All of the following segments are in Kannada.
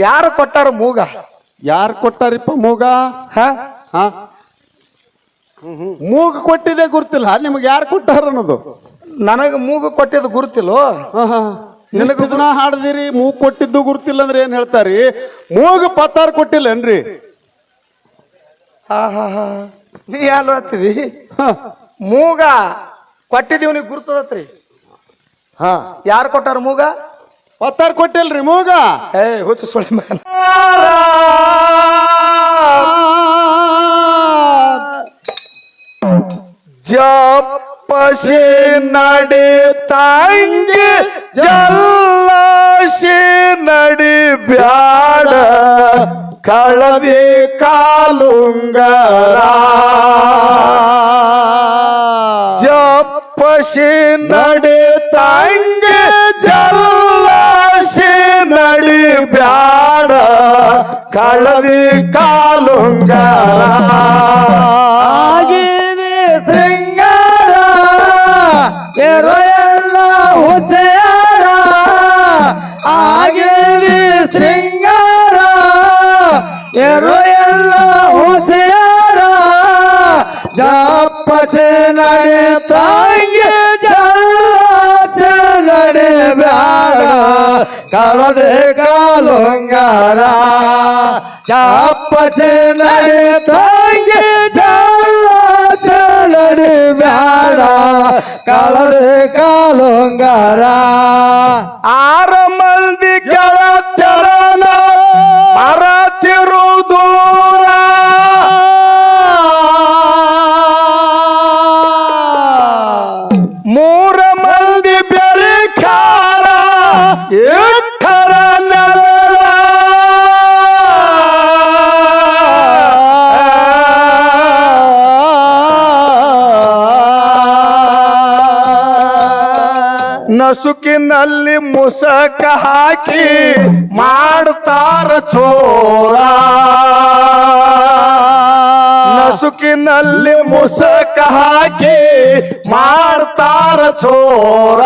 ಯಾರು ಕೊಟ್ಟಾರ ಮೂಗ? ಯಾರು ಕೊಟ್ಟಾರಿಪ್ಪ ಮೂಗ? ಹ? ಹಾ? ಮೂಗ ಕೊಟ್ಟಿದೆ ಗುರ್ತಿಲ್ಲ. ನಿಮ್ಗೆ ಯಾರು ಕೊಟ್ಟಾರ ಅನ್ನೋದು? ನನಗ ಮೂಗು ಕೊಟ್ಟಿದ್ದು ಗುರುತಿಲ್ವೋ? ನಿನಗೆ ದಿನ ಹಾಡದಿರಿ? ಮೂಗ್ ಕೊಟ್ಟಿದ್ದು ಗುರ್ತಿಲ್ಲ ಅಂದ್ರೆ ಏನ್ ಹೇಳ್ತಾರಿ? ಮೂಗ ಪತ್ತಾರ ಹಾ ಹಾ ಹಾ. ನೀ ಯಾರು ಹತ್ತಿದಿ. ಮೂಗ ಕೊಟ್ಟಿದ್ದೀವಿ ನೀವು ಗುರ್ತದತ್ರಿ. ಹಾ. ಯಾರು ಕೊಟ್ಟಾರ ಮೂಗ? ಪತ್ತಾರ ಕೊಟ್ಟಿಲ್ರಿ ಮೂಗ. ಏ, ಹುಚ್ಚು ಸುಳಿ ಮಗನ ಜಪಸಿ ನಡಿ ತಂಗಿ ಜಲ್ಲಸಿ ನಡಿ ಬ್ಯಾಡ. ಕಳದಿ ಕಾಲುಂಗರ. ನಡಿ ತಂಗಿ ಜಲ್ಲಸಿ ನಡಿ ಬ್ಯಾಡ, ಕಳದಿ ಕಾಲುಂಗರ ಆಗಿದೆ ಸಿಂಗಾರ ಎರೋ ಎಲ್ಲ ಆಗಿದೆ ಸಿಂಗಾರ ಎರೋ ಎಲ್ಲ ಹುಸೆಯಾರ ಜಪ್ಪಸೆ ನಡೆ ತಂಗಿ ಕಳದೆ ಕಾಲುಂಗಾರ ಜಪ್ಪಸೆ ನಡೆ ತಂಗಿ ಜಲ್ಲಸೆ ನಡೆ ಬ್ಯಾಡ ಕಳದೆ ಕಾಲುಂಗಾರ ನಸುಕಿನಲ್ಲಿ ಮುಸಕ ಹಾಕಿ ಮಾಡ್ತಾರ ಚೋರ ನಸುಕಿನಲ್ಲಿ ಮುಸಕ ಹಾಕಿ ಮಾಡ್ತಾರ ಚೋರ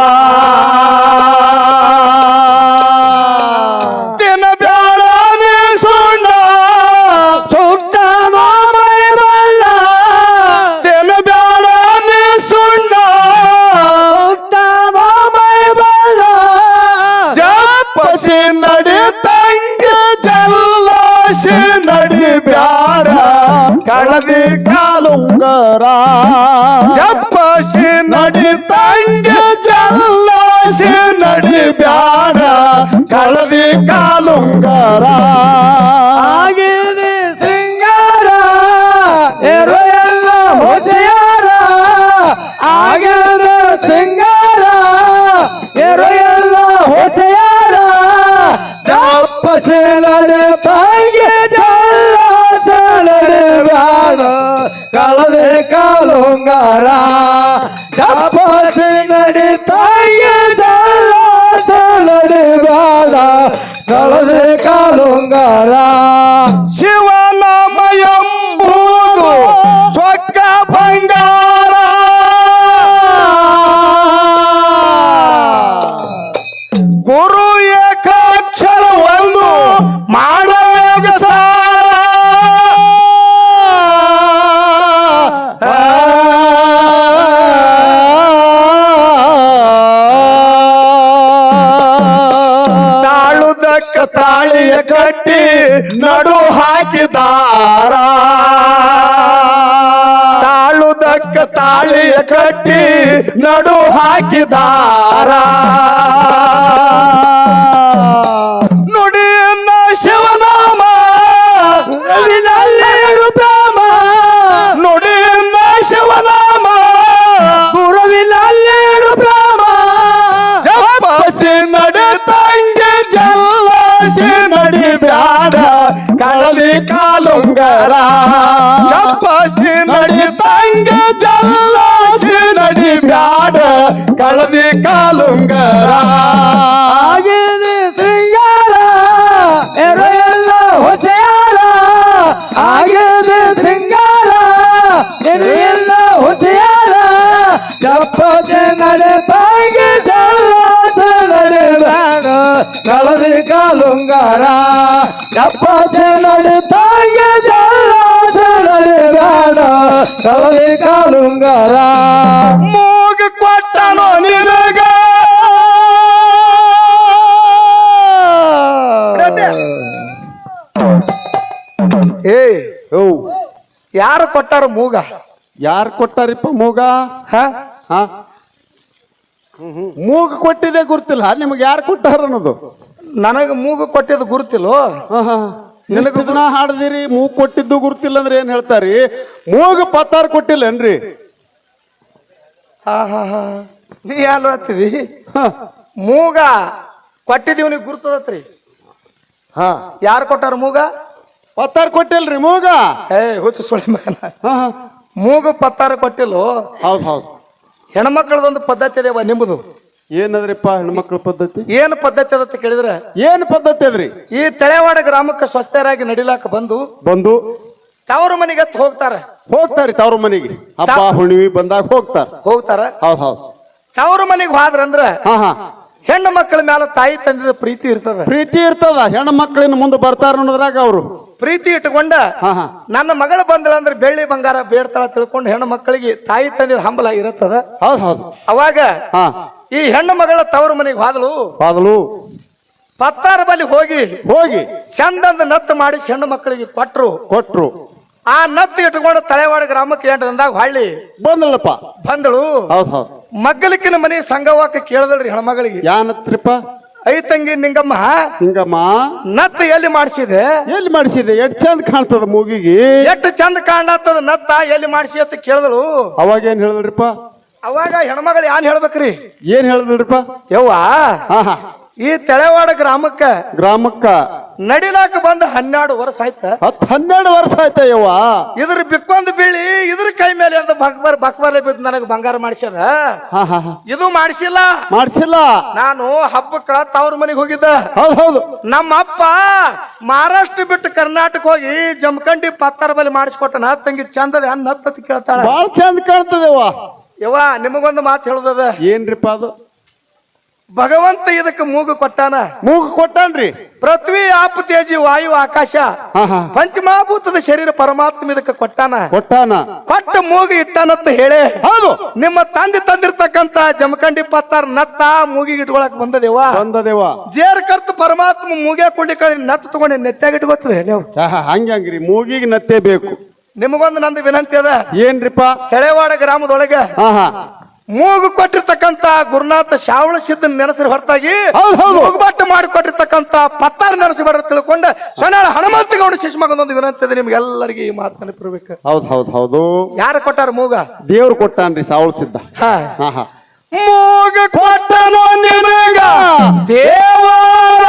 ನಡು ಹಾಕಿದಾರ. ನುಡಿಯನ್ನ ಶಿವನಾಮ ರವಿನಲ್ಲೇರು ಪ್ರೇಮ ನುಡಿಯನ್ನ ಶಿವನಾಮ ಗುರುವಿನಲ್ಲೇರು ಪ್ರೇಮ ಜಪಸಿ ನಡೆತಂಗೆ ಜಲ್ಲಸಿ ಜಲ್ಲಾಸಿ ನಡಿ ಬ್ಯಾಡ ಕಳದಿ ಕಾಲುಂಗರ. ಜಪಸಿ ಕಳದಿ ಕಾಲುಂಗರ ಆಗಿದೆ ಸಿಂಗಾರ ಎರು ಎಲ್ಲ ಹೊಸೆಯಾರ ಆಗಿದೆ ಸಿಂಗಾರ ಎರು ಎಲ್ಲ ಹೊಸೆಯಾರ ಜಪ್ಪಚೆ ನಡೆ ತಾಯಿಗೆ ಯಾರು ಕೊಟ್ಟಾರ ಮೂಗ? ಯಾರು ಕೊಟ್ಟಾರಿಪ್ಪ ಮೂಗ? ಹ? ಹಾ? ಮೂಗ ಕೊಟ್ಟಿದೆ ಗುರ್ತಿಲ್ಲ. ನಿಮ್ಗೆ ಯಾರು ಕೊಟ್ಟಾರ ಅನ್ನೋದು? ನನಗ ಮೂಗ ಕೊಟ್ಟಿದ್ದು ಗುರುತಿಲ್ಲೋ ನಿನಗ ಇದನ್ನ ಹಾಡದಿರಿ ದಿನ ಹಾಡದಿರಿ ಮೂಗ್ ಕೊಟ್ಟಿದ್ದು ಗುರುತಿಲ್ಲ ಅಂದ್ರೆ ಏನ್ ಹೇಳ್ತಾರಿ? ಮೂಗ ಪತ್ತಾರ ಹಾ ಹಾ ಹಾ. ನೀ ಯಾರು ಹತ್ತಿದಿ ಮೂಗ ಕೊಟ್ಟಿದ್ದೀವಿ ನೀವು ಗುರ್ತದತ್ರಿ. ಹಾ. ಯಾರು ಕೊಟ್ಟಾರ ಮೂಗ? ಪತ್ತಾರ್ ಕೊಟ್ಟಿಲ್ರಿ ಮೂಗ? ಏ ಹುಚ್ಚು ಸುಳಿ ಮಗನ. ಹಾ ಹಾ. ಮೂಗು ಪತ್ತಾರ ಕೊಟ್ಟಿಲ್ಲ? ಹೌದು ಹೌದು. ಹೆಣ್ಮಕ್ಳದೊಂದು ಪದ್ಧತಿ ಅದೇವ ನಿಮ್ಮದು ಏನದ್ರಿಪ್ಪ ಹೆಣ್ಮಕ್ಳ ಪದ್ಧತಿ? ಏನು ಪದ್ಧತಿ ಅದತ್ತ ಕೇಳಿದ್ರೆ? ಏನ್ ಪದ್ಧತಿ ಅದ್ರಿ? ಈ ತಳೆವಾಡ ಗ್ರಾಮಕ್ಕೆ ಸ್ವಸ್ಥರಾಗಿ ನಡಿಲಾಕ ಬಂದು ಬಂದು? ತವರ ಮನೆಗೆ ಎತ್ತು ಹೋಗ್ತಾರ. ಹೋಗ್ತಾರಿ ತವ್ರ ಮನೆಗೆ. ಹಬ್ಬ ಹುಣ್ಣಿಮೆ ಬಂದಾಗ ಹೋಗ್ತಾರ. ಹೋಗ್ತಾರ. ಹೌದ್ ಹೌದು. ತವರ ಮನೆಗೆ ಹೋದ್ರಂದ್ರ ಹಾ ಹಾ. ಹೆಣ್ಣು ಮಕ್ಕಳ ಮೇಲೆ ತಾಯಿ ತಂದೆ ಪ್ರೀತಿ ಇರ್ತದ. ಪ್ರೀತಿ ಇರ್ತದ. ಹೆಣ್ಣು ಮಕ್ಕಳಿನ ಮುಂದೆ ಬರ್ತಾರ ಅನ್ನೋದ್ರಾಗ ಅವರು. ಪ್ರೀತಿ ಇಟ್ಟುಕೊಂಡ ನನ್ನ ಮಗಳ ಬಂದಳ ಅಂದ್ರೆ ಬೆಳ್ಳಿ ಬಂಗಾರ ಬೇಡ್ತಾಳ ತಿಳ್ಕೊಂಡು ಹೆಣ್ಣು ಮಕ್ಕಳಿಗೆ ತಾಯಿ ತಂದೆ ಹಂಬಲ ಇರುತ್ತದ. ಹೌದು ಹೌದು. ಅವಾಗ ಹಾ. ಈ ಹೆಣ್ಣು ಮಗಳ ತವರ ಮನೆಗೆ ಹೋದಳು ಬಾದಲು ಪತ್ತಾರ ಬಲಿ ಹೋಗಿ ಹೋಗಿ. ಚಂದಂದ ನತ್ತು ಮಾಡಿ ಹೆಣ್ಣು ಮಕ್ಕಳಿಗೆ ಕೊಟ್ರು. ಕೊಟ್ರು. ಆ ನತ್ತು ಇಟ್ಕೊಂಡು ತಳೆವಾಡ ಗ್ರಾಮಕ್ಕೆ ಎಂಟು ದಿನದಾಗ ಹೊಳ್ಳಿ ಬಂದಳಪ್ಪ. ಬಂದಳು. ಹೌದು ಹೌದ್. ಮಗ್ಗಲಿಕ್ಕಿನ ಮನೆ ಸಂಗವಾಕ ಕೇಳದಳ್ರಿ ಹೆಣ್ಮಗಳಿಗೆ. ಯಾನತ್ರಿಪ್ಪ ಐ ತಂಗಿ ನಿಂಗಮ್ಮ ಹಿಂಗಮ್ಮ ನತ್ತ ಎಲ್ಲಿ ಮಾಡಿಸಿದೆ? ಎಲ್ಲಿ ಮಾಡಿಸಿದೆ? ಎಷ್ಟು ಚಂದ ಕಾಣ್ತದ ಮೂಗಿಗೆ? ಎಷ್ಟು ಚಂದ ಕಾಣತ್ತದ ನತ್ತ ಎಲ್ಲಿ ಮಾಡಿಸಿ ಅಂತ ಕೇಳಿದಳು. ಅವಾಗ ಏನ್ ಹೇಳಿದ್ರಿಪ್ಪ? ಅವಾಗ ಹೆಣ್ಮಗಳು ಏನ್ ಹೇಳ್ಬೇಕ್ರಿ? ಏನ್ ಹೇಳಿದ್ರಿಪ್ಪ? ಯವ್ವಾ? ಹಾ ಹಾ ಈ ತೆಳವಾಡ ಗ್ರಾಮಕ್ಕ ಗ್ರಾಮಕ್ಕ ನಡಿಲಾಕ ಬಂದ ಹನ್ನೆರಡು ವರ್ಷ ಆಯ್ತ. ಹತ್ ಹನ್ನೆರಡು ವರ್ಷ ಆಯ್ತ ಯವ್ವ. ಇದ್ರ ಬಿಕ್ಕೊಂದು ಬೀಳಿ ಇದ್ರ ಕೈ ಮೇಲೆ ಅಂತ ಬಕ್ಬರ್ ಬಕ್ಬರ್ಲೆ ಬಿದ್ದು ನನಗೆ ಬಂಗಾರ ಮಾಡಿಸ್ಯದ. ಹಾ ಹಾ ಹಾ. ಇದು ಮಾಡಿಸಿಲ್ಲ. ಮಾಡಿಸಿಲ್ಲ. ನಾನು ಹಬ್ಬಕ್ಕ ತವ್ರ ಮನೆಗೆ ಹೋಗಿದ್ದ. ಹೌದು ಹೌದು. ನಮ್ಮ ಅಪ್ಪ ಮಹಾರಾಷ್ಟ್ರ ಬಿಟ್ಟು ಕರ್ನಾಟಕ ಹೋಗಿ ಜಮಖಂಡಿ ಪತ್ತಾರ ಬಲಿ ಮಾಡಿಸ್ಕೊಟ್ಟನ. ತಂಗಿ ಚಂದದ ಹಣ್ಣು ಹತ್ತತ್ ಕೇಳ್ತಾಳ. ಬಾಳ ಚಂದ ಕೇಳ್ತದೆ ಯವ್ವ ನಿಮಗೊಂದು ಮಾತು ಹೇಳುದದ. ಏನ್ರಿಪ್ಪ ಅದು? ಭಗವಂತ ಇದಕ್ಕೆ ಮೂಗು ಕೊಟ್ಟಾನ? ಮೂಗು ಕೊಟ್ಟಾನ್ರಿ. ಪೃಥ್ವಿ ಆಪ ತೇಜಿ ವಾಯು ಆಕಾಶ. ಪಂಚಮಹಾಭೂತದ ಶರೀರ ಪರಮಾತ್ಮ ಇದಕ್ಕೆ ಕೊಟ್ಟಾನ? ಕೊಟ್ಟಾನ. ಕೊಟ್ಟ ಮೂಗು ಇಟ್ಟಾನಂತ ಹೇಳಿ. ಹೌದು. ನಿಮ್ಮ ತಂದೆ ತಂದಿರ್ತಕ್ಕಂತ ಜಮಖಂಡಿ ಪತ್ತಾರ ನತ್ತ ಮೂಗಿಗೆ ಇಟ್ಕೊಳಕ್ ಬಂದದೇವ? ಬಂದದೇವ. ಜೇರ್ ಕರ್ತ ಪರಮಾತ್ಮ ಮೂಗೆ ಕೊಡ್ಲಿಕ್ಕೆ ನತ್ತ ತಗೊಂಡು ನೆತ್ತಾಗ ಇಟ್ಕೋತದೆ ನೀವು. ಹಾ ಹಂಗೆ ಹಂಗ್ರಿ. ಮೂಗಿಗೆ ನತ್ತೆ ಬೇಕು. ನಿಮಗೊಂದು ನಂದು ವಿನಂತಿ ಅದ. ಏನ್ರಿಪ್ಪ? ಕೆಳೆವಾಡ ಗ್ರಾಮದೊಳಗೆ ಹಾ ಹಾ ಮೂಗು ಕೊಟ್ಟಿರ್ತಕ್ಕಂತ ಗುರುನಾಥ ಶಾವಳ ಸಿದ್ಧ ನೆನಸಿನ ಹೊರತಾಗಿ ಹೌದ್ ಹೌದು. ಮೂಗುಬಟ್ಟ ಮಾಡಿಕೊಟ್ಟಿರ್ತಕ್ಕಂತ ಪತ್ತಾರ ಬರ ತಿಳ್ಕೊಂಡ ಸೊನ್ನಾಳ ಶಿಶು ಶಿಶುಮಗನೊಂದು ವಿನಂತಿ ಇದೆ ನಿಮ್ಗೆಲ್ಲರಿಗೆ ಈ ಮಾತು ನೆನಪಿರ್ಬೇಕು ಹೌದ್ ಹೌದ್ ಹೌದು. ಯಾರು ಕೊಟ್ಟಾರ ಮೂಗ? ದೇವ್ರು ಕೊಟ್ಟಾನ್ರಿ ಸಾವಳ ಸಿದ್ಧ. ಹಾ. ಹಾ ಹಾ. ಮೂಗ ಕೊಟ್ಟನು ನಿನಗ. ದೇವರ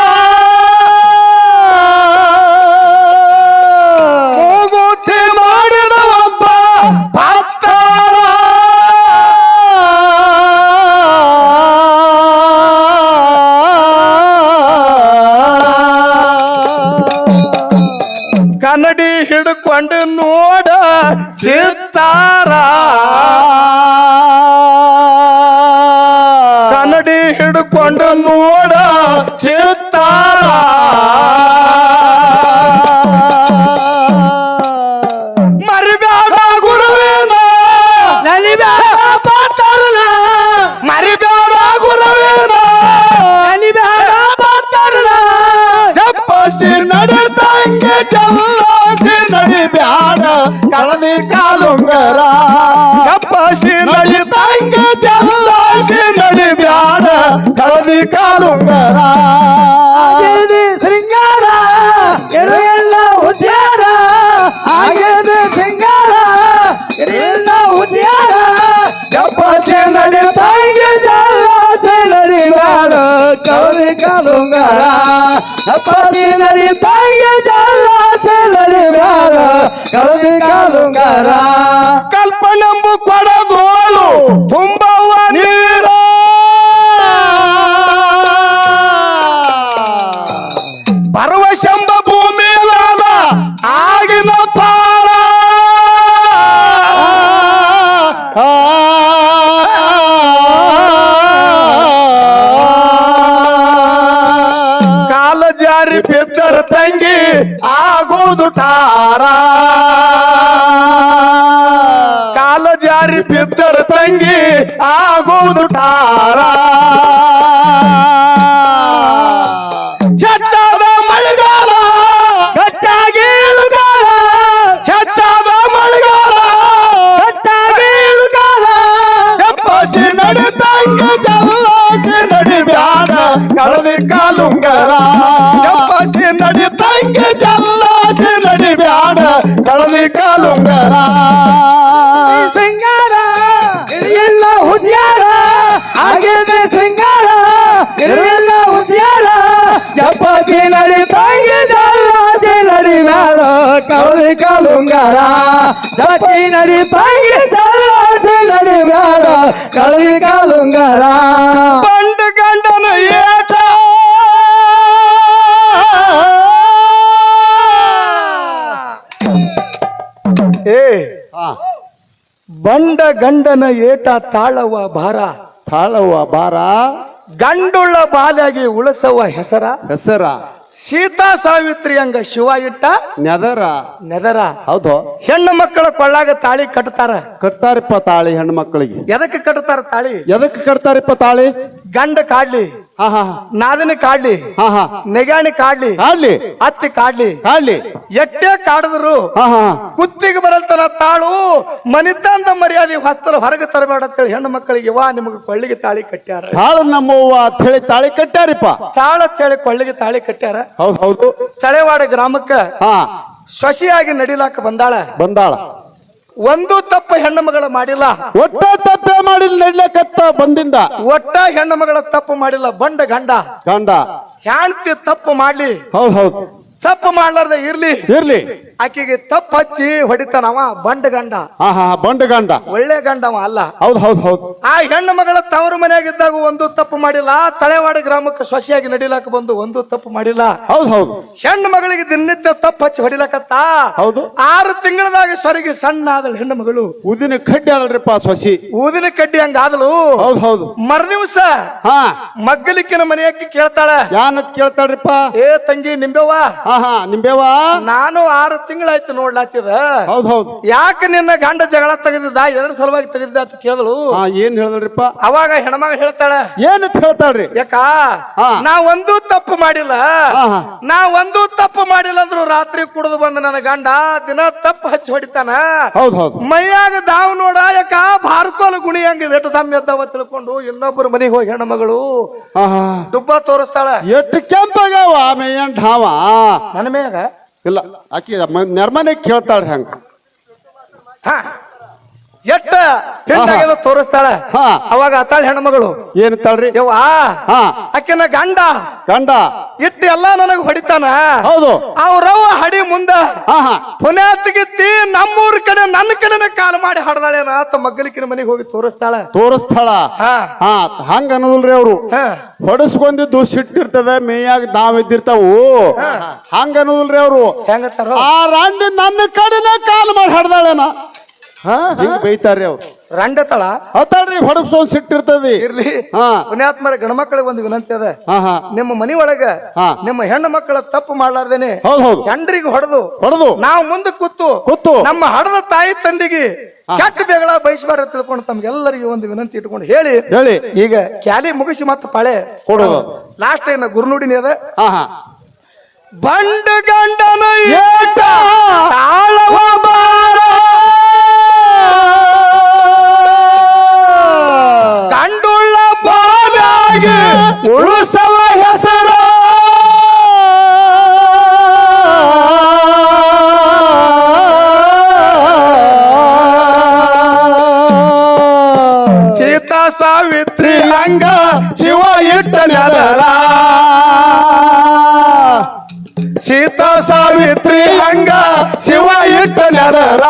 ಕಳದಿ ಕಾಲುಂಗಾರ ಅಪ್ಪಾಸಿ ನಡಿತಾಂಗೆ ಜಲ್ಲಾಸೆ ನಡಿಬ್ಯಾಡ ಕಳದಿ ಕಾಲುಂಗಾರ ಕಲ್ಪನೆಂಬು ಕೊಡದೋಳು ತುಂಬವ ಕಾಲುಂಗಾರ ಜಪ್ಪಿ ನಡಿ ತಂಗಿ ಜಲ್ಲಾಸಿ ನಡಿ ಮ್ಯಾಲ ಕವಲಿ ಕಾಲುಂಗಾರ. ಬಂಡ ಗಂಡನ ಏಟ. ಏ ಬಂಡ ಗಂಡನ ಏಟ ತಾಳವ ಭಾರ. ತಾಳವ ಬಾರ ಗಂಡುಳ್ಳ ಬಾಲಾಗಿ ಉಳಸವ ಹೆಸರ. ಹೆಸರ. ಸೀತಾ ಸಾವಿತ್ರಿ ಹಂಗ ಶಿವ ಇಟ್ಟ ನೆದರ. ನೆದರ. ಹೌದು. ಹೆಣ್ಣು ಮಕ್ಕಳ ಕೊಳ್ಳಾಗ ತಾಳಿ ಕಟ್ತಾರ. ಕಟ್ತಾರಿಪ್ಪ ತಾಳಿ ಹೆಣ್ಣು ಮಕ್ಕಳಿಗೆ. ಎದಕ್ಕೆ ಕಟ್ತಾರ ತಾಳಿ? ಎದಕ್ಕೆ ಕಟ್ತಾರಿಪ್ಪ ತಾಳಿ? ಗಂಡ ಕಾಡ್ಲಿ ಹಾ ಹಾ ನಾದನ ಕಾಡ್ಲಿ ಹಾ ಹಾ. ನೆಗಾಣಿ ಕಾಡ್ಲಿ ಕಾಡ್ಲಿ. ಅತ್ತಿ ಕಾಡ್ಲಿ ಕಾಡ್ಲಿ. ಎಟ್ಟೇ ಕಾಡಿದ್ರು ಹಾ ಹಾ ಕುತ್ತಿಗೆ ಬರಲ್ತನ ತಾಳು ಮನಿತಂದ ಮರ್ಯಾದೆ ಹೊಸ್ತಲ ಹೊರಗೆ ತರಬೇಡ ಅಂತೇಳಿ ಹೆಣ್ಣು ಮಕ್ಕಳಿಗೆ ವಾ ನಿಮಗೆ ಕೊಳ್ಳಿಗೆ ತಾಳಿ ಕಟ್ಟ್ಯಾರ. ತಾಳ ನಮ್ಮವ್ವ ಅಂತ ಹೇಳಿ ತಾಳಿ ಕಟ್ಟ್ಯಾರಿಪ್ಪ. ತಾಳ ಅಂತೇಳಿ ಕೊಳ್ಳಿಗೆ ತಾಳಿ ಕಟ್ಟ್ಯಾರ. ಹೌದು ಹೌದು. ತಳೆವಾಡ ಗ್ರಾಮಕ್ಕ ಹಾ. ಸೊಸಿಯಾಗಿ ನಡಿಲಾಕ ಬಂದಾಳ. ಬಂದಾಳ. ಒಂದು ತಪ್ಪ ಹೆಣ್ಣು ಮಗಳ ಮಾಡಿಲ್ಲ. ಒಟ್ಟ ತಪ್ಪೆ ಮಾಡಿ ನಡ್ಲಕತ್ತ ಬಂದಿಂದ. ಒಟ್ಟ ಹೆಣ್ಣು ಮಗಳ ತಪ್ಪು ಮಾಡಿಲ್ಲ ಬಂಡ ಗಂಡ. ಗಂಡ. ಹ್ಯಾಂತಿ ತಪ್ಪು ಮಾಡ್ಲಿ. ಹೌದ್ ಹೌದು. ತಪ್ಪು ಮಾಡ್ಲಾರ್ದ ಇರ್ಲಿ. ಇರ್ಲಿ. ಆಕೆಗೆ ತಪ್ಪಚ್ಚಿ ಹೊಡಿತಾನವ ಬಂಡ ಗಂಡ. ಹಾ ಹಾ ಬಂಡ ಗಂಡ. ಒಳ್ಳೆ ಗಂಡವ ಅಲ್ಲ. ಹೌದು ಹೌದು ಹೌದು. ಆ ಹೆಣ್ಣು ಮಗಳ ತವರು ಮನೆಯಾಗಿದ್ದಾಗ ಒಂದು ತಪ್ಪು ಮಾಡಿಲ್ಲ ತಳೆವಾಡ ಗ್ರಾಮಕ್ಕೆ ಸೊಸೆಯಾಗಿ ನಡಿಲಾಕ ಬಂದು ಒಂದು ತಪ್ಪು ಮಾಡಿಲ್ಲ. ಹೌದು ಹೌದು. ಹೆಣ್ಣು ಮಗಳಿಗೆ ದಿನನಿತ್ಯ ತಪ್ಪಚ್ಚಿ ಹೊಡಿಲಕತ್ತ? ಹೌದು. ಆರು ತಿಂಗಳದಾಗ ಸೊರಗಿ ಸಣ್ಣ ಆದಳು ಹೆಣ್ಣು ಮಗಳು. ಊದಿನ ಕಡ್ಡಿ ಆದಳ್ರಿಪ್ಪ ಸೊಸಿ. ಊದಿನ ಕಡ್ಡಿ ಹಂಗ ಆದಳು ಹೌದು ಹೌದು. ಮರ ಹಾ. ಮಗ್ಗಲಿಕ್ಕಿನ ಮನೆಯಕ್ಕೆ ಕೇಳ್ತಾಳ. ಯಾನತ್ ಕೇಳ್ತಾಳ್ರಿಪ್ಪ? ಏ ತಂಗಿ ನಿಂಬೆವ್ವ? ಹಾ ಹಾ ನಿಂಬೇವ ನಾನು ಆರು ತಿಂಗಳಾಯ್ತು ನೋಡ್ಲಾತಿದ. ಹೌದು ಹೌದು. ಯಾಕೆ ನಿನ್ನ ಗಂಡ ಜಗಳ ತೆಗೆದಿದ್ದ? ಎದ್ರ ಸಲುವಾಗಿ ತೆಗೆದಿದ್ದ ಅಂತ ಕೇಳಿದಳು ಹಾ ಏನ್ ಹೇಳಿದ್ರಿಪ್ಪ ಅವಾಗ ಹೆಣ್ಮಗ ಹೇಳ್ತಾಳ ಏನಂತ ಹೇಳ್ತಾಳ್ರಿ? ಯಾಕ ಹಾ. ನಾ ಒಂದು ತಪ್ಪು ಮಾಡಿಲ್ಲ. ಹಾ. ನಾ ಒಂದು ತಪ್ಪು ಮಾಡಿಲ್ಲ ಅಂದ್ರು ರಾತ್ರಿ ಕುಡಿದು ಬಂದ ನನ್ನ ಗಂಡ ದಿನ ತಪ್ಪು ಹಚ್ಚಿ ಹೊಡಿತಾನ. ಹೌದು ಹೌದು. ಮೈಯಾಗ ದಾವ್ ನೋಡ ಯಾಕ ಬಾರ್ಕೋಲು ಗುಣಿ ಹಂಗಿದೆ? ಎಷ್ಟು ದಮ್ ಎದ್ದಾವ ತಿಳ್ಕೊಂಡು ಇನ್ನೊಬ್ಬರ ಮನೆಗೆ ಹೋಗಿ ಹೆಣ್ಮಗಳು ಹಾ ಹಾ. ದುಬ್ಬ ತೋರಿಸ್ತಾಳ. ಎಷ್ಟು ಕೆಂಪಗವ ಮೇಯನ್ ಢಾವ? ನನ್ನ ಮೇಗ ಇಲ್ಲ ಆಕಿ ನೆರ್ಮನೆ ಕೇಳ್ತಾಳ್ರಿ ಹಂಗ. ಹಾ. ಎಷ್ಟ ಪಿಂಡಾಗೆಲ್ಲ ತೋರಿಸ್ತಾಳ. ಹಾ. ಅವಾಗ ಅತ್ತಾಳ ಹೆಣ್ಮಗಳು. ಏನಂತಾಳ್ರಿ? ಯವ್ವ ಹಾ. ಆಕೆನ ಗಂಡ. ಗಂಡ. ಇಟ್ಟು ಎಲ್ಲಾ ನನಗ್ ಹೊಡಿತಾನ. ಹೌದು. ಅವ್ರವ್ವ ಹಡಿ ಮುಂದ. ಹಾ ಹಾ. ಪುಣ್ಯಾತ್ಗಿತ್ತಿ ನಮ್ಮೂರ್ ಕಡೆ ನನ್ನ ಕಡೆನ ಕಾಲ್ ಮಾಡಿ ಹಡ್ದಾಳೇನ ಆತ ಮಗ್ಗಲಿಕಿನ ಮನೆಗೆ ಹೋಗಿ ತೋರಿಸ್ತಾಳ. ತೋರಿಸ್ತಾಳ. ಹಾ. ಹಾ ಹಂಗ ಅನ್ನೋದಿಲ್ರಿ ಅವ್ರು. ಹೊಡಿಸ್ಕೊಂಡಿದ್ದು ಹೊಡಸ್ಕೊಂಡಿದ್ದು ಸಿಟ್ಟಿರ್ತದ ಮೇಯಾಗ ನಾವ್ ಇದ್ದಿರ್ತಾವು ಹಂಗ ಅನ್ನೋದಿಲ್ರಿ ಅವ್ರು. ಹೆಂಗತ್ತಾರ? ಆ ರಾಂಡಿ ನನ್ನ ಕಡೆನೆ ಕಾಲ್ ಮಾಡಿ ಹಡ್ದಾಳೇನ? ಹಿಂಗ್ ಬೈತಾರ್ರಿ ಅವ್ರು. ರಂಡತಳ. ಹತ್ತಾಳ್ರಿ ಹೊಡಗ್ಸೋನ್ ಸಿಟ್ಟಿರ್ತದಿ ಇರ್ಲಿ. ಹಾ. ಪುಣ್ಯಾತ್ಮರ ಗಣಮಕ್ಕಳಿಗೆ ಒಂದು ವಿನಂತಿ ಅದ. ಹಾ ಹಾ. ನಿಮ್ಮ ಮನಿ ಒಳಗ ಹಾ. ನಿಮ್ಮ ಹೆಣ್ಣು ಮಕ್ಕಳ ತಪ್ಪು ಮಾಡ್ಲಾರ್ದೇನೆ. ಹೌದು ಹೌದು. ಹೆಂಡ್ರಿಗೆ ಹೊಡೆದು. ಹೊಡೆದು. ನಾವು ಮುಂದೆ ಕೂತು ಕೂತು. ನಮ್ಮ ಹಡದ ತಾಯಿ ತಂದಿಗೆ ಕೆಟ್ಟ ಬೇಗಳ ಬಯಸಬಾರ ತಿಳ್ಕೊಂಡು ತಮ್ಗೆಲ್ಲರಿಗೂ ಒಂದು ವಿನಂತಿ ಇಟ್ಕೊಂಡು ಹೇಳಿ. ಹೇಳಿ. ಈಗ ಕ್ಯಾಲಿ ಮುಗಿಸಿ ಮತ್ತೆ ಪಳೆ. ಕೊಡೋದು ಲಾಸ್ಟ್ ಏನ ಗುರುನುಡಿನಿ ಅದ. ಹಾ ಹಾ. ಬಂಡ ಗಂಡನ ಏಟ. ತಾಳವ ಹಂಗ ಶಿವ ಇಟ್ಟ ನೆಲರ ಸೀತಾ ಸಾವಿತ್ರಿ ಹಂಗ ಶಿವ ಇಟ್ಟ ನೆಲರ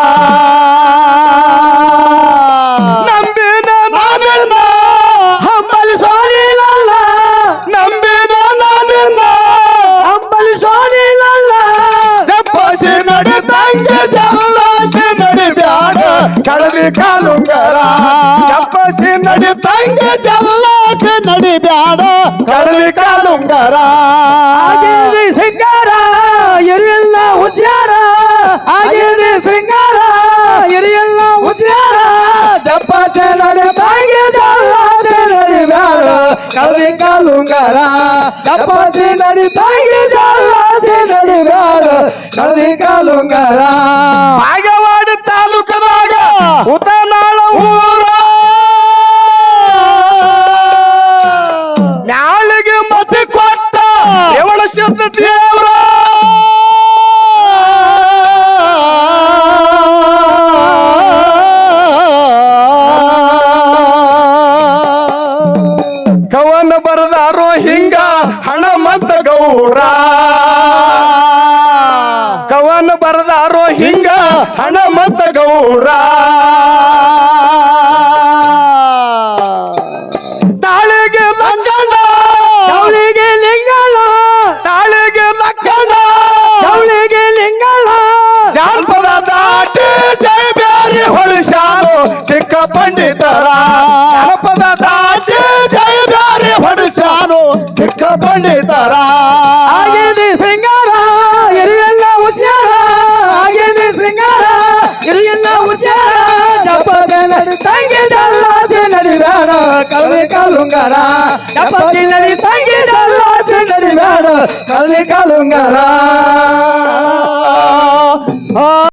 ಕಳಲಿ ನಾನಿನ್ನ ಜಪ್ಪಸಿ ನಡಿದಂಗ ಜಲ್ಲಾಸೆ ನಡಿಬ್ಯಾಡ ಕಳದಿ ಕಾಲುಂಗರ ಹಿಂಗ ಹಣಮಂತ ಗೌರ ತಾಳಿಗೆ ಲಕ್ಕಣ ತಾಳಿಗೆ ಲಿಂಗಣ ತಾಳಿಗೆ ಲಕ್ಕಣ ತಾಳಿಗೆ ಲಿಂಗಣ ಜಾನಪದ ದಾಟಿ ಜೈ ಬ್ಯಾರಿ ಹೊಳಿಸಾನು ಚಿಕ್ಕ ಪಂಡಿತರ. ಜಾನಪದ ದಾಟಿ ಜೈ ಬ್ಯಾರಿ ಹೊಳಿಸಾನು ಚಿಕ್ಕ ಪಂಡಿತರ. ಕಳದಿ ಕಾಲುಂಗರ ಚಪ್ಪತಿ ನಡಿ ತಂಗಿ ಜಲ್ಲಾಸಿ ನಡಿ ಬೇಡ ಕಳದಿ ಕಾಲುಂಗರ